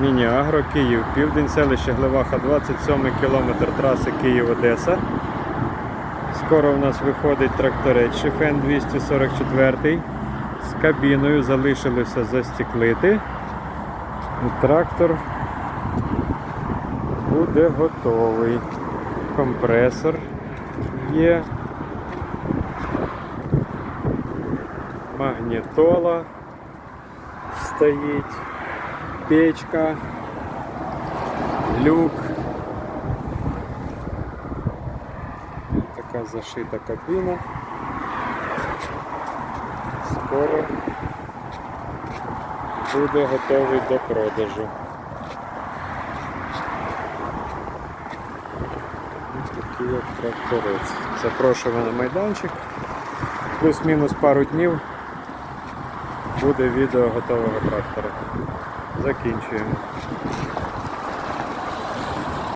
Міні-Агро, Київ, Південь, селище Глеваха, 27 кілометр траси Київ-Одеса. Скоро в нас виходить тракторець Шифен 244 з кабіною залишилося застіклити. І трактор буде готовий. Компресор є. Магнітола стоїть, печка, люк. Така зашита кабіна. Скоро буде готовий до продажу. Такий от тракторець. Запрошуємо на майданчик. Плюс-мінус пару днів буде відео готового трактора. Закінчуємо.